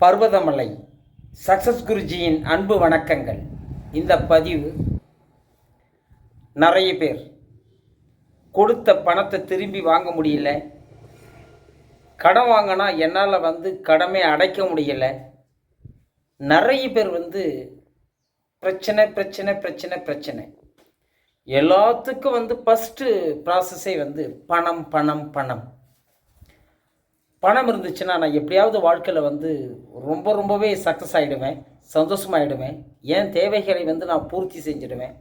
Parvathamalai. Success குருஜியின் அன்பு வணக்கங்கள். இந்த பதிவு நிறைய பேர் கொடுத்த பணத்தை திரும்பி வாங்க முடியல. கடன் வாங்கினா என்னால் வந்து கடமை அடைக்க முடியல. நிறைய பேர் வந்து பிரச்சனை பிரச்சனை பிரச்சனை பிரச்சனை. எல்லாத்துக்கும் வந்து ஃபஸ்ட்டு ப்ராசஸே வந்து பணம் பணம் பணம். பணம் இருந்துச்சுன்னா நான் எப்படியாவது வாழ்க்கையில் வந்து ரொம்ப ரொம்பவே சக்ஸஸ் ஆகிடுவேன் சந்தோஷமாயிடுவேன். என் தேவைகளை வந்து நான் பூர்த்தி செஞ்சிடுவேன்.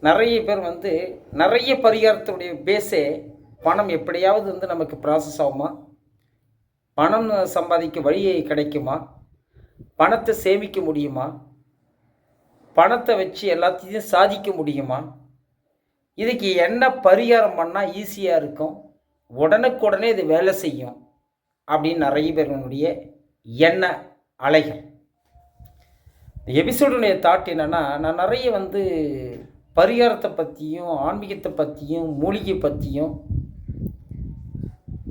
நிறைய பேர் வந்து நிறைய பரிகாரத்துடைய பேஸே பணம் எப்படியாவது வந்து நமக்கு ப்ராசஸ் ஆகுமா? பணம் சம்பாதிக்க வழியை கிடைக்குமா? பணத்தை சேமிக்க முடியுமா? பணத்தை வச்சு எல்லாத்தையும் சாதிக்க முடியுமா? இதுக்கு என்ன பரிகாரம் பண்ணால் ஈஸியாக இருக்கும்? உடனுக்குடனே இது வேலை செய்யும் அப்படின்னு நிறைய பேருடைய எண்ண அலைகள். எபிசோடுடைய தாட் என்னென்னா நான் நிறைய வந்து பரிகாரத்தை பற்றியும் ஆன்மீகத்தை பற்றியும் மூலிகை பற்றியும்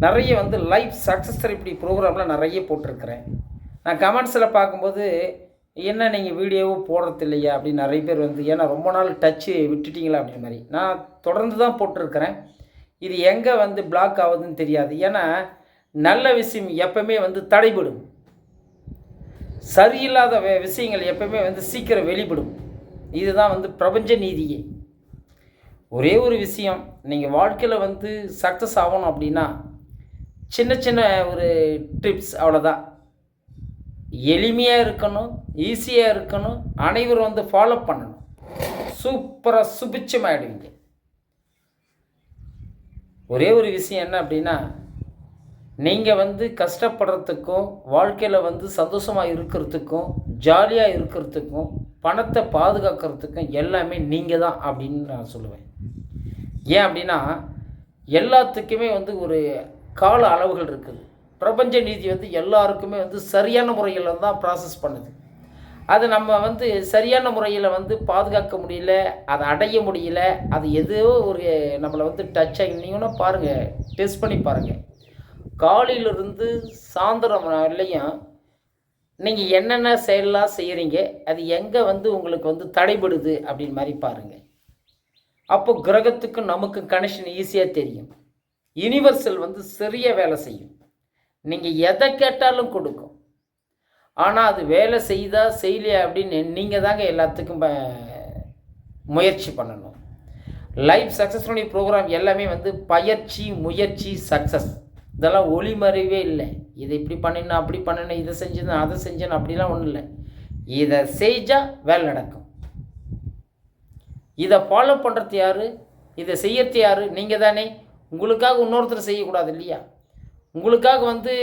நிறைய வந்து லைஃப் சக்ஸஸர் இப்படி ப்ரோக்ராம்லாம் நிறைய போட்டிருக்கிறேன். நான் கமெண்ட்ஸில் பார்க்கும்போது என்ன நீங்கள் வீடியோவும் போடுறது இல்லையா? அப்படின்னு நிறைய பேர் வந்து ஏன்னா ரொம்ப நாள் டச்சு விட்டுட்டிங்களா? அப்படின்ற மாதிரி. நான் தொடர்ந்து தான் போட்டிருக்கிறேன். இது எங்கே வந்து பிளாக் ஆகுதுன்னு தெரியாது. ஏன்னா நல்ல விஷயம் எப்பவுமே வந்து தடைபடும். சரியில்லாத வே- விஷயங்கள் எப்பவுமே வந்து சீக்கிரம் வெளிப்படும். இதுதான் வந்து பிரபஞ்ச நீதியே. ஒரே ஒரு விஷயம் நீங்கள் வாழ்க்கையில் வந்து சக்ஸஸ் ஆகணும் அப்படின்னா சின்ன சின்ன ஒரு டிப்ஸ் அவ்வளோதான் எளிமையாக இருக்கணும் ஈஸியாக இருக்கணும் அனைவரும் வந்து ஃபாலோ பண்ணணும். சூப்பராக சுபிச்சமாகிடுவீங்க ஒரே ஒரு விஷயம் என்ன அப்படின்னா நீங்கள் வந்து கஷ்டப்படுறதுக்கும் வாழ்க்கையில் வந்து சந்தோஷமாக இருக்கிறதுக்கும் ஜாலியாக இருக்கிறதுக்கும் பணத்தை பாதுகாக்கிறதுக்கும் எல்லாமே நீங்கள் தான் அப்படின்னு நான் சொல்லுவேன். ஏன் அப்படின்னா எல்லாத்துக்குமே வந்து ஒரு கால அளவுகள் இருக்குது. பிரபஞ்ச நீதி வந்து எல்லாருக்குமே வந்து சரியான முறையில் தான் ப்ராசஸ் பண்ணுது. அது நம்ம வந்து சரியான முறையில் வந்து பாதுகாக்க முடியல அதை அடைய முடியல அது எதோ ஒரு நம்மளை வந்து டச் ஆகி பாருங்கள் டெஸ்ட் பண்ணி பாருங்கள் காலையிலிருந்து சாயந்தரம் வரலையும் நீங்கள் என்னென்ன செயலாம் செய்கிறீங்க அது எங்கே வந்து உங்களுக்கு வந்து தடைபடுது அப்படின்னு மாதிரி பாருங்கள் அப்போ கிரகத்துக்கும் நமக்கு கனெக்ஷன் ஈஸியாக தெரியும். யுனிவர்சல் வந்து சரியாக வேலை செய்யும். நீங்கள் எதை கேட்டாலும் கொடுக்கும். ஆனால் அது வேலை செய்தா செய்யலையா அப்படின்னு நீங்கள் தாங்க எல்லாத்துக்கும் முயற்சி பண்ணணும். லைஃப் சக்ஸஸ்ஃபுல்லி ப்ரோக்ராம் எல்லாமே வந்து பயிற்சி முயற்சி சக்ஸஸ் இதெல்லாம் ஒளிமறைவே இல்லை. இதை இப்படி பண்ணினா அப்படி பண்ணினேன் இதை செஞ்சேன் அதை செஞ்சேன் அப்படிலாம் ஒன்றும் இல்லை. இதை செஞ்சால் வேலை நடக்கும். இதை ஃபாலோ பண்ணுறது யார்? இதை செய்யறது யார்? நீங்கள் தானே உங்களுக்காக இன்னொருத்தர் செய்யக்கூடாது இல்லையா? உங்களுக்காக வந்து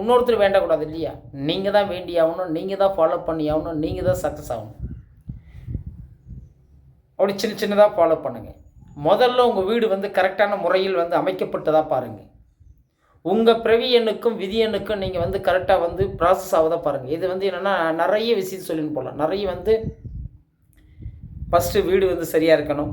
இன்னொருத்தர் வேண்டக்கூடாது இல்லையா? நீங்கள் தான் வேண்டி ஆகணும் நீங்கள் தான் ஃபாலோ பண்ணி ஆகணும் நீங்கள் தான் சக்ஸஸ் ஆகணும். அப்படி சின்ன சின்னதாக ஃபாலோ பண்ணுங்கள் முதல்ல உங்கள் வீடு வந்து கரெக்டான முறையில் வந்து அமைக்கப்பட்டதாக பாருங்கள் உங்கள் பிரவியனுக்கும் எண்ணுக்கும் விதி எண்ணுக்கும் நீங்கள் வந்து கரெக்டாக வந்து ப்ராசஸ் ஆகுதா பாருங்கள் இது வந்து என்னென்னா நிறைய விஷயம் சொல்லின்னு போகலாம் நிறைய வந்து ஃபஸ்ட்டு வீடு வந்து சரியாக இருக்கணும்.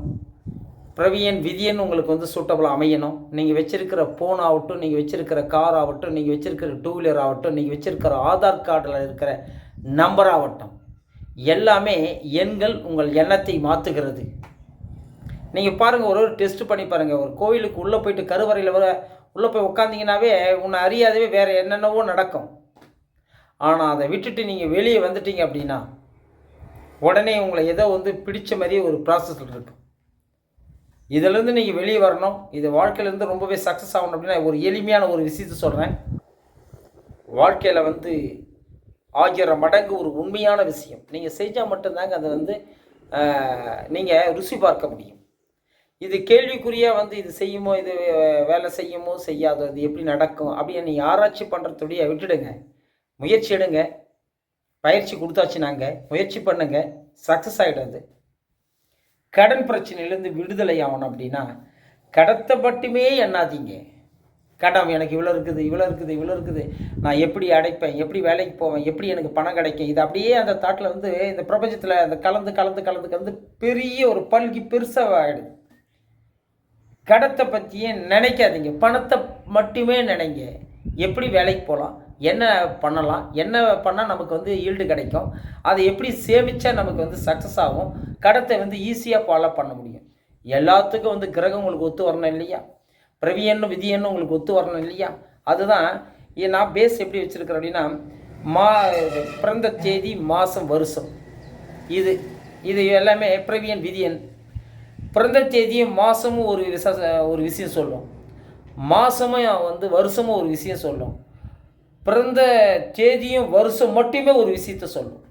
பிரவியன் விதியன் உங்களுக்கு வந்து சூட்டபுளாக அமையணும். நீங்கள் வச்சிருக்கிற ஃபோன் ஆகட்டும் நீங்கள் வச்சிருக்கிற கார் ஆகட்டும் நீங்கள் வச்சிருக்கிற டூ வீலர் ஆகட்டும் நீங்கள் வச்சிருக்கிற ஆதார் கார்டில் இருக்கிற நம்பர் ஆகட்டும். எல்லாமே எண்கள் உங்கள் எண்ணத்தை மாற்றுகிறது நீங்கள் பாருங்கள் ஒரு ஒரு டெஸ்ட் பண்ணி பாருங்கள் ஒரு கோயிலுக்கு உள்ளே போயிட்டு கருவறையில் வர உள்ளே போய் உட்காந்திங்கனாவே உன்னை அறியாதவே வேறு என்னென்னவோ நடக்கும். ஆனால் அதை விட்டுட்டு நீங்கள் வெளியே வந்துட்டீங்க அப்படின்னா உடனே உங்களை ஏதோ வந்து பிடிச்ச மாதிரியே ஒரு ப்ராசஸில் இருக்கும் இதிலேருந்து நீங்கள் வெளியே வரணும். இது வாழ்க்கையிலேருந்து ரொம்பவே சக்ஸஸ் ஆகணும் அப்படின்னா ஒரு எளிமையான ஒரு விஷயத்த சொல்கிறேன் வாழ்க்கையில் வந்து ஆகிற மடங்கு ஒரு உண்மையான விஷயம். நீங்கள் செஞ்சால் மட்டும்தாங்க அதை வந்து நீங்கள் ருசி பார்க்க முடியும். இது கேள்விக்குறியாக வந்து இது செய்யுமோ இது வேலை செய்யுமோ செய்யாதோ இது எப்படி நடக்கும் அப்படின்னு நீங்கள் ஆராய்ச்சி பண்ணுறதுடைய விட்டுடுங்க. முயற்சி எடுங்க. பயிற்சி கொடுத்தாச்சு நாங்கள் முயற்சி பண்ணுங்கள் சக்ஸஸ் ஆகிடும் அது. கடன் பிரச்சனையிலேருந்து விடுதலை ஆகணும் அப்படின்னா கடத்தை மட்டுமே எண்ணாதீங்க. கடன் எனக்கு இவ்வளோ இருக்குது இவ்வளோ இருக்குது இவ்வளோ இருக்குது. நான் எப்படி அடைப்பேன் எப்படி வேலைக்கு போவேன் எப்படி எனக்கு பணம் கிடைக்கும்? இது அப்படியே அந்த தாட்டில் வந்து இந்த பிரபஞ்சத்தில் அந்த கலந்து கலந்து கலந்து கலந்து பெரிய ஒரு பல்கி பெருசாக ஆகிடுது கடத்தை பற்றியே நினைக்காதீங்க. பணத்தை மட்டுமே நினைங்க. எப்படி வேலைக்கு போகலாம்? என்ன பண்ணலாம்? என்ன பண்ணால் நமக்கு வந்து ஈல்டு கிடைக்கும்? அதை எப்படி சேமித்தா நமக்கு வந்து சக்ஸஸ் ஆகும்? கடத்தை வந்து ஈஸியாக ஃபாலோ பண்ண முடியும். எல்லாத்துக்கும் வந்து கிரகம் உங்களுக்கு ஒத்து வரணும் இல்லையா? பிரவியன்னு விதியன்னு உங்களுக்கு ஒத்து வரணும் இல்லையா? அதுதான் நான் பேஸ் எப்படி வச்சுருக்கிறேன் அப்படின்னா மா பிறந்த தேதி மாதம் வருஷம். இது இது எல்லாமே பிரவியன் விதியன் பிறந்த தேதியும் மாதமும் ஒரு விச ஒரு விஷயம் சொல்லும். மாதமும் வந்து வருஷமும் ஒரு விஷயம் சொல்லும். பிறந்த தேதியும் வருஷம் மட்டுமே ஒரு விஷயத்த சொல்லும்.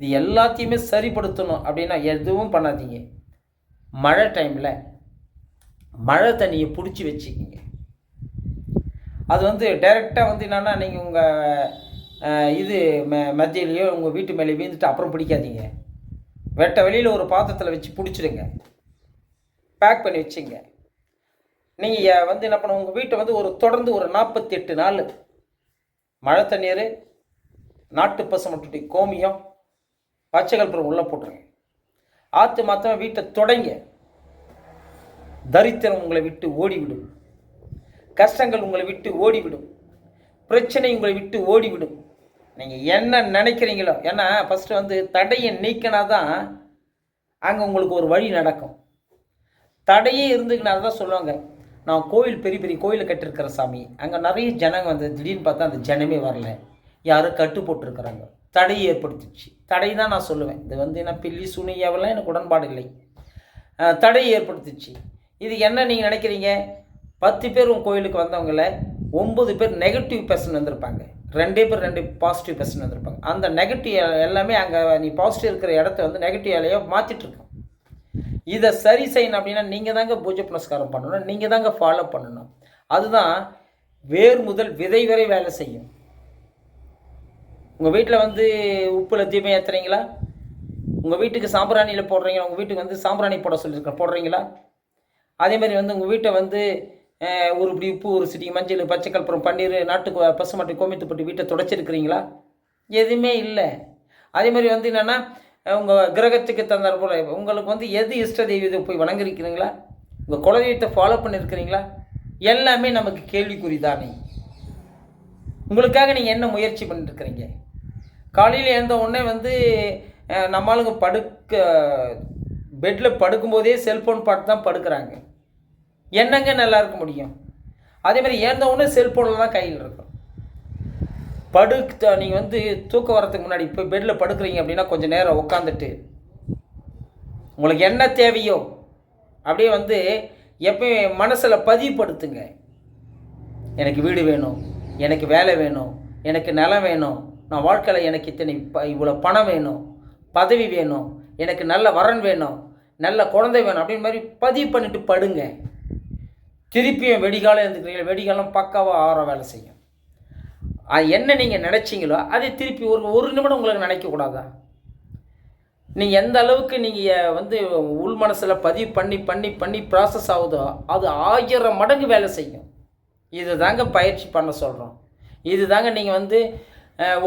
இது எல்லாத்தையுமே சரிப்படுத்தணும் அப்படின்னா எதுவும் பண்ணாதீங்க. மழை டைமில் மழை தண்ணியை பிடிச்சி வச்சுக்கிங்க. அது வந்து டைரெக்டாக வந்து என்னென்னா நீங்கள் உங்கள் இது மெ மத்தியிலையோ உங்கள் வீட்டு மேலே வீழ்ந்துட்டு அப்புறம் பிடிக்காதீங்க. வெட்ட வெளியில் ஒரு பாத்திரத்தில் வச்சு பிடிச்சிடுங்க. பேக் பண்ணி வச்சுங்க. நீங்கள் வந்து என்ன பண்ண உங்கள் வீட்டை வந்து ஒரு தொடர்ந்து ஒரு நாற்பத்தெட்டு நாள் மழை தண்ணீர் நாட்டு பசுமட்டுடைய கோமியம் பச்சை கற்பூரம் உள்ளே போட்டுருங்க. ஆற்று மாத்தமாக வீட்டை தொடங்க. தரித்திரம் உங்களை விட்டு ஓடிவிடும். கஷ்டங்கள் உங்களை விட்டு ஓடிவிடும். பிரச்சனை உங்களை விட்டு ஓடிவிடும். நீங்கள் என்ன நினைக்கிறீங்களோ ஏன்னா ஃபஸ்ட்டு வந்து தடையை நீக்கினா தான் அங்கே உங்களுக்கு ஒரு வழி நடக்கும். தடையே இருந்துக்கினா தான் சொல்லுவாங்க நான் கோயில் பெரிய பெரிய கோயிலை கட்டிருக்கிற சாமி. அங்கே நிறைய ஜனங்க வந்து திடீர்னு பார்த்தா அந்த ஜனமே வரல. யாரும் கட்டு போட்டிருக்கிறாங்க. தடை ஏற்படுத்திச்சு தடை தான் நான் சொல்லுவேன். இது வந்து என்ன பில்லி சுனியாவெல்லாம் எனக்கு உடன்பாடு இல்லை. தடை ஏற்படுத்திச்சு இது என்ன நீங்கள் நினைக்கிறீங்க? பத்து பேர் உங்கள் கோயிலுக்கு வந்தவங்கள ஒம்பது பேர் நெகட்டிவ் பர்சன் வந்திருப்பாங்க. ரெண்டே பேர் ரெண்டு பாசிட்டிவ் பர்சன் வந்திருப்பாங்க. அந்த நெகட்டிவ் எல்லாமே அங்கே நீ பாசிட்டிவ் இருக்கிற இடத்த வந்து நெகட்டிவ் வேலையை மாற்றிட்டு இதை சரி செய்யணும் அப்படின்னா நீங்கள் தாங்க பூஜை புனஸ்காரம் பண்ணணும் நீங்கள் தாங்க ஃபாலோ பண்ணணும். அதுதான் வேர் முதல் விதை வரை வேலை செய்யும். உங்கள் வீட்டில் வந்து உப்பில் தீபம் ஏற்றுறீங்களா உங்கள் வீட்டுக்கு சாம்பிராணியில் போடுறீங்களா? உங்கள் வீட்டுக்கு வந்து சாம்பிராணி போட சொல்லியிருக்கேன் போடுறீங்களா? அதே மாதிரி வந்து உங்கள் வீட்டை வந்து ஒரு இப்படி உப்பு ஒரு சிட்டி மஞ்சள் பச்சை கற்பூரம் பன்னீர் நாட்டு பசுமாட்டு கோமித்து போட்டு வீட்டை துடைச்சிருக்கிறீங்களா? எதுவுமே இல்லை. அதே மாதிரி வந்து என்னென்னா உங்கள் கிரகத்துக்கு தந்தார் போல் உங்களுக்கு வந்து எது இஷ்ட தெய்வத்தை போய் வணங்கிருக்கிறீங்களா உங்கள் குலதெய்வத்தை ஃபாலோ பண்ணியிருக்கிறீங்களா எல்லாமே நமக்கு கேள்விக்குறி தானே. உங்களுக்காக நீங்கள் என்ன முயற்சி பண்ணிட்டுருக்குறீங்க காலையில் எழுந்த உடனே வந்து நம்மளுங்க நம்ம ஆளுங்க படுக்க பெட்டில் படுக்கும்போதே செல்ஃபோன் பார்த்து தான் படுக்கிறாங்க. என்னங்க நல்லா இருக்க முடியும்? அதே மாதிரி எழுந்த உடனே செல்ஃபோனில் தான் கையில் இருக்கும். படுக்க நீங்கள் வந்து தூக்கம் வரதுக்கு முன்னாடி இப்போ பெட்டில் படுக்கிறீங்க அப்படின்னா கொஞ்சம் நேரம் உட்காந்துட்டு உங்களுக்கு என்ன தேவையோ அப்படியே வந்து எப்பயும் மனசில் பதிவுப்படுத்துங்க எனக்கு வீடு வேணும் எனக்கு வேலை வேணும் எனக்கு நிலம் வேணும் நான் வாழ்க்கையில் எனக்கு இத்தனை ப- இவ்வளோ பணம் வேணும் பதவி வேணும் எனக்கு நல்ல வரன் வேணும் நல்ல குழந்தை வேணும் அப்படின்னு மாதிரி பதிவு பண்ணிட்டு படுங்க. திருப்பியும் வெடிகாலம் இருந்துக்கிறீங்களா வெடிகாலம் பக்காவாக ஆற வேலை செய்யும். அது என்ன நீங்கள் நினச்சிங்களோ அதை திருப்பி ஒரு ஒரு நிமிடம் உங்களுக்கு நினைக்கக்கூடாதா நீங்கள் எந்த அளவுக்கு நீங்கள் வந்து உள் மனசில் பதிவு பண்ணி பண்ணி பண்ணி ப்ராசஸ் ஆகுதோ அது ஆயிரம் மடங்கு வேலை செய்யும். இது தாங்க பயிற்சி பண்ண சொல்கிறோம் இது தாங்க நீங்கள் வந்து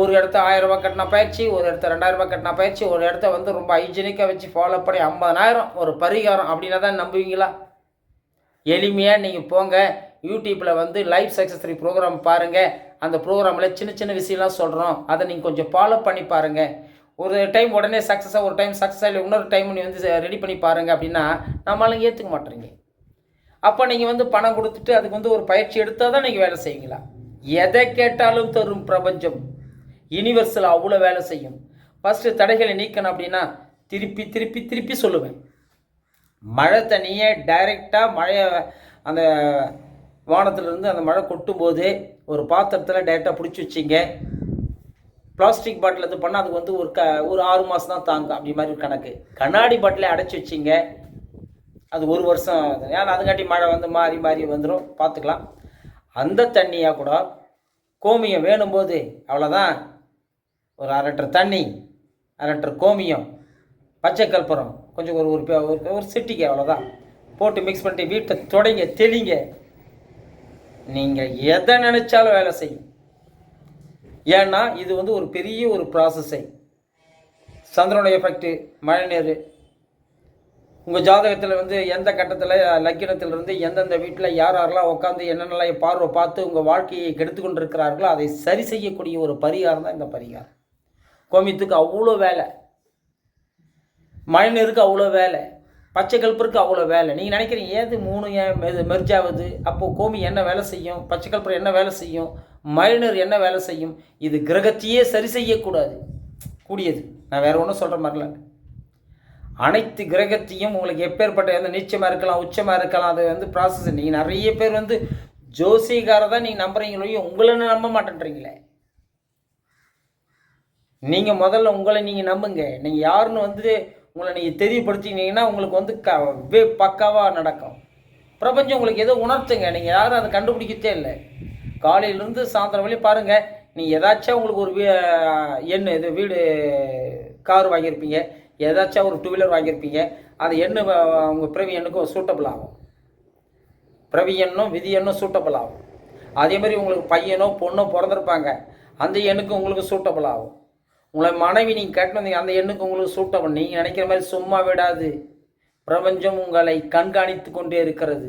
ஒரு இடத்த ஆயிரரூபா கட்டினா கட்டின பயிற்சி ஒரு இடத்த ரெண்டாயிரரூபா கட்டினா கட்டின பயிற்சி ஒரு இடத்த வந்து ரொம்ப ஹைஜீனிக்காக வச்சு ஃபாலோ பண்ணி ஐம்பதனாயிரம் ஒரு பரிகாரம் அப்படின்னா தான் நம்புவீங்களா? எளிமையாக நீங்கள் போங்க. யூடியூப்பில் வந்து லைவ் சக்ஸஸ் த்ரீ ப்ரோக்ராம் பாருங்கள் அந்த ப்ரோக்ராமில் சின்ன சின்ன விஷயம்லாம் சொல்கிறோம் அதை நீங்கள் கொஞ்சம் ஃபாலோ பண்ணி பாருங்கள் ஒரு டைம் உடனே சக்ஸஸாக ஒரு டைம் சக்ஸஸாக இல்லை இன்னொரு டைம் நீ வந்து ரெடி பண்ணி பாருங்கள் அப்படின்னா நம்மளால ஏற்றுக்க மாட்டேறீங்க. அப்போ நீங்கள் வந்து பணம் கொடுத்துட்டு அதுக்கு வந்து ஒரு பயிற்சி எடுத்தால் தான் நீங்கள் வேலை செய்வீங்களா? எதை கேட்டாலும் தரும் பிரபஞ்சம். யூனிவர்ஸில் அவ்வளோ வேலை செய்யும். ஃபஸ்ட்டு தடைகளை நீக்கணும் அப்படின்னா திருப்பி திருப்பி திருப்பி சொல்லுவேன். மழை தண்ணியை டைரெக்டாக மழையை அந்த வானத்திலிருந்து அந்த மழை கொட்டும்போது ஒரு பாத்திரத்தில் டேரெக்டாக பிடிச்சி வச்சிங்க. பிளாஸ்டிக் பாட்டில் இது பண்ணால் அதுக்கு வந்து ஒரு க ஒரு ஆறு மாதம் தான் தாங்கும் அப்படி மாதிரி ஒரு கணக்கு. கண்ணாடி பாட்டிலே அடைச்சி வச்சிங்க. அது ஒரு வருஷம் ஏன்னா அதுங்காட்டி மழை வந்து மாறி மாறி வந்துடும் பார்த்துக்கலாம் அந்த தண்ணியாக கூட கோமியம் வேணும்போது அவ்வளோதான் ஒரு அரை லிட்டர் தண்ணி அரை லிட்டர் கோமியம் பச்சை கற்பூரம் கொஞ்சம் ஒரு ஒரு பே- ஒரு ஒரு சிட்டிக்கு அவ்வளோதான் போட்டு மிக்ஸ் பண்ணிட்டு வீட்டை தொடங்க தெளிங்க. நீங்கள் எதை நினைச்சாலும் வேலை செய்யும். ஏன்னா இது வந்து ஒரு பெரிய ஒரு ப்ராசஸை சந்திரனுடைய எஃபெக்ட்டு மழைநீர் உங்கள் ஜாதகத்தில் வந்து எந்த கட்டத்தில் லக்கினத்திலிருந்து எந்தெந்த வீட்டில் யார் யாரெல்லாம் உட்காந்து என்னென்னலாம் பார்வை பார்த்து உங்கள் வாழ்க்கையை கெடுத்து கொண்டிருக்கிறார்களோ அதை சரி செய்யக்கூடிய ஒரு பரிகாரம் தான் இந்த பரிகாரம். கோமியத்துக்கு அவ்வளோ வேலை. மழைநீருக்கு அவ்வளோ வேலை. பச்சை கல்பருக்கு அவ்வளோ வேலை. நீங்கள் நினைக்கிறீங்க ஏது மூணு ஏன் இது மெர்ஜ் ஆகுது அப்போது கோமி என்ன வேலை செய்யும்? பச்சை கல்பர் என்ன வேலை செய்யும்? மழைநீர் என்ன வேலை செய்யும்? இது கிரகத்தையே சரி செய்யக்கூடாது. கூடியது. நான் வேறு ஒன்றும் சொல்கிற மாதிரில அனைத்து கிரகத்தையும் உங்களுக்கு எப்பேற்பட்ட எந்த நீச்சமாக இருக்கலாம் உச்சமாக இருக்கலாம் அது வந்து ப்ராசஸ் நீங்கள் நிறைய பேர் வந்து ஜோசிகாரை தான் நீங்கள் நம்புறீங்களோ உங்களை நம்ப மாட்டேன்றீங்களே. நீங்கள் முதல்ல உங்களை நீங்கள் நம்புங்க. நீங்கள் யாருன்னு வந்து உங்களை நீங்கள் தெரியப்படுத்தினீங்கன்னா உங்களுக்கு வந்து க வே பக்காவாக நடக்கும். பிரபஞ்சம் உங்களுக்கு எதோ உணர்த்துங்க. நீங்கள் யாரும் அதை கண்டுபிடிக்கத்தே இல்லை. காலையிலேருந்து சாயந்தரம் வழி பாருங்கள் நீங்கள் ஏதாச்சும் உங்களுக்கு ஒரு வீ எண்ணு இது வீடு கார் வாங்கியிருப்பீங்க. ஏதாச்சும் ஒரு டூ வீலர் வாங்கியிருப்பீங்க. அது எண்ணு உங்கள் பிறவி எண்ணுக்கும் சூட்டபிள் ஆகும். பிறவி எண்ணும் விதி எண்ணும் சூட்டபிள் ஆகும். அதே மாதிரி உங்களுக்கு பையனோ பொண்ணோ பிறந்திருப்பாங்க. அந்த எண்ணுக்கு உங்களுக்கு சூட்டபிள் ஆகும். உங்களை மனைவி நீங்கள் கட்டினீங்க அந்த எண்ணுக்கு உங்களுக்கு சூட்டபிள் நீங்கள் நினைக்கிற மாதிரி சும்மா விடாது. பிரபஞ்சம் உங்களை கண்காணித்து கொண்டே இருக்கிறது.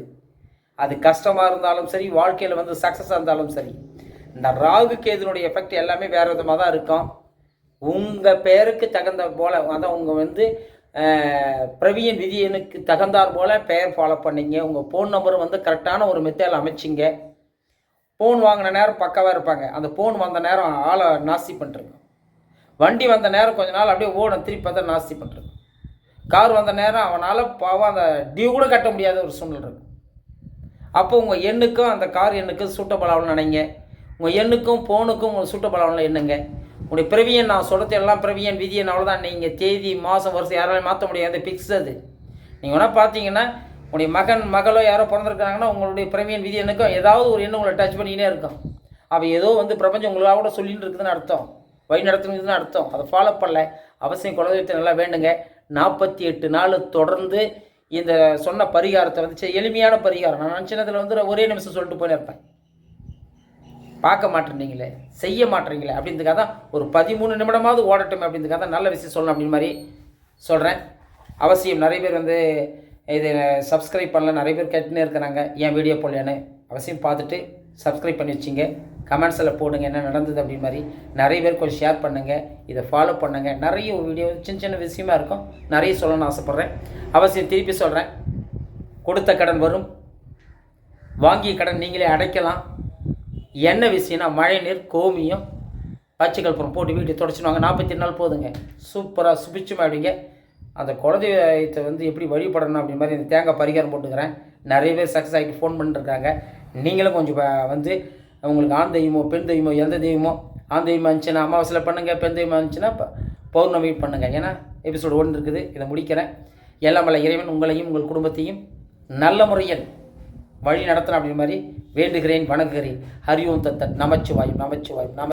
அது கஷ்டமாக இருந்தாலும் சரி வாழ்க்கையில் வந்து சக்ஸஸாக இருந்தாலும் சரி இந்த ராகு கேதுனுடைய எஃபெக்ட் எல்லாமே வேறு விதமாக தான் இருக்கும். உங்கள் பெயருக்கு தகுந்த போல் அதான் உங்கள் வந்து பிரவியன் விதியனுக்கு தகுந்தார் போல் பெயர் ஃபாலோ பண்ணீங்க. உங்கள் ஃபோன் நம்பர் வந்து கரெக்டான ஒரு மெத்தேல் அமைச்சிங்க. ஃபோன் வாங்கின நேரம் பக்காவாக இருப்பாங்க. அந்த ஃபோன் வந்த நேரம் ஆளை நாசி பண்ணுறேங்க வண்டி வந்த நேரம் கொஞ்ச நாள் அப்படியே ஓடும். திருப்பி பார்த்தா நாஸ்தி பண்ணுறது கார் வந்த நேரம் அவனால் பாவம் அந்த டியூ கூட கட்ட முடியாத ஒரு சூழ்நிலை இருக்கு அப்போ உங்கள் எண்ணுக்கும் அந்த கார் எண்ணுக்கும் சூட்டபிள் ஆகணும்னு நினைங்க. உங்கள் எண்ணுக்கும் ஃபோனுக்கும் உங்களுக்கு சூட்டபிள் ஆகணும் எண்ணுங்க. உங்களுடைய பிறவியன் நான் சொல்கிறது எல்லாம் பிறவியன் விதியன் அவ்வளோதான் நீங்கள் தேதி மாதம் வருஷம் யாராலையும் மாற்ற முடியாது. ஃபிக்ஸ் அது. நீங்கள் வேணால் பார்த்தீங்கன்னா உங்களுடைய மகன் மகளோ யாரோ பிறந்திருக்காங்கன்னா உங்களுடைய பிறவியன் விதியனுக்கும் ஏதாவது ஒரு எண்ணம் உங்களை டச் பண்ணிக்கிட்டே இருக்கும். அப்போ ஏதோ வந்து பிரபஞ்சம் உங்களாக கூட சொல்லின்னு இருக்குதுன்னு அர்த்தம். வழி நடத்துனதுன்னு அர்த்தம். அதை ஃபாலோ பண்ணல. அவசியம் குலதெய்வத்தை நல்லா வேண்டுங்க. நாற்பத்தி எட்டு நாள் தொடர்ந்து இந்த சொன்ன பரிகாரத்தை வந்து சரி, எளிமையான பரிகாரம். நான் நினச்சினதில் வந்து ஒரே நிமிஷம் சொல்லிட்டு போயிருப்பேன் பார்க்க மாட்டேன்றீங்களே? செய்ய மாட்டேறீங்களே? அப்படின்றதுக்காக தான் ஒரு பதிமூணு நிமிடமாவது ஓடட்டும் அப்படின்றதுக்காக தான் நல்ல விஷயம் சொல்லணும் அப்படின்னு மாதிரி சொல்கிறேன் அவசியம் நிறைய பேர் வந்து இது சப்ஸ்கிரைப் பண்ணல. நிறைய பேர் கேட்டுனே இருக்கிறாங்க. ஏன் வீடியோ போடலான்னு அவசியம் பார்த்துட்டு சப்ஸ்கிரைப் பண்ணி வச்சிங்க. கமெண்ட்ஸில் போடுங்க என்ன நடந்தது அப்படின்னு மாதிரி நிறைய பேர் கொஞ்சம் ஷேர் பண்ணுங்கள் இதை ஃபாலோ பண்ணுங்கள் நிறைய வீடியோ சின்ன சின்ன விஷயமா இருக்கும். நிறைய சொல்லணும்னு ஆசைப்பட்றேன். அவசியம் திருப்பி சொல்கிறேன் கொடுத்த கடன் வரும். வாங்கிய கடன் நீங்களே அடைக்கலாம். என்ன விஷயம்னா மழை நீர் கோமியம் பச்சை கற்பூரம் போட்டு வீட்டை தொடச்சிடுவாங்க. நாற்பத்தி நாள் போதுங்க. சூப்பராக சுபிச்சமாயிடுங்க அந்த குலதெய்வத்தை வந்து எப்படி வழிபடணும் அப்படி மாதிரி இந்த தேங்காய் பரிகாரம் போட்டுக்கிறேன். நிறைய பேர் சக்ஸஸ் ஆகிட்டு ஃபோன் பண்ணிருக்காங்க நீங்களும் கொஞ்சம் வந்து உங்களுக்கு ஆண் தெய்வமோ பெண் தெய்வமோ எந்த தெய்வமோ ஆண் தெய்வமாக இருந்துச்சுன்னா அமாவாசையில் பண்ணுங்கள் பெண் தெய்வமாக இருந்துச்சுன்னா பௌர்ணமி பண்ணுங்கள் ஏன்னா எபிசோடு ஒன்று இருக்குது இதை முடிக்கிறேன். எல்லாம் வல்ல இறைவன் உங்களையும் உங்கள் குடும்பத்தையும் நல்ல முறையில் வழி நடத்தணும் அப்படின்ற மாதிரி வேண்டுகிறேன் வணங்குகிறேன். ஹரி ஓம் தத்தன். நமச்சிவாயும் நமச்சிவாயும் நம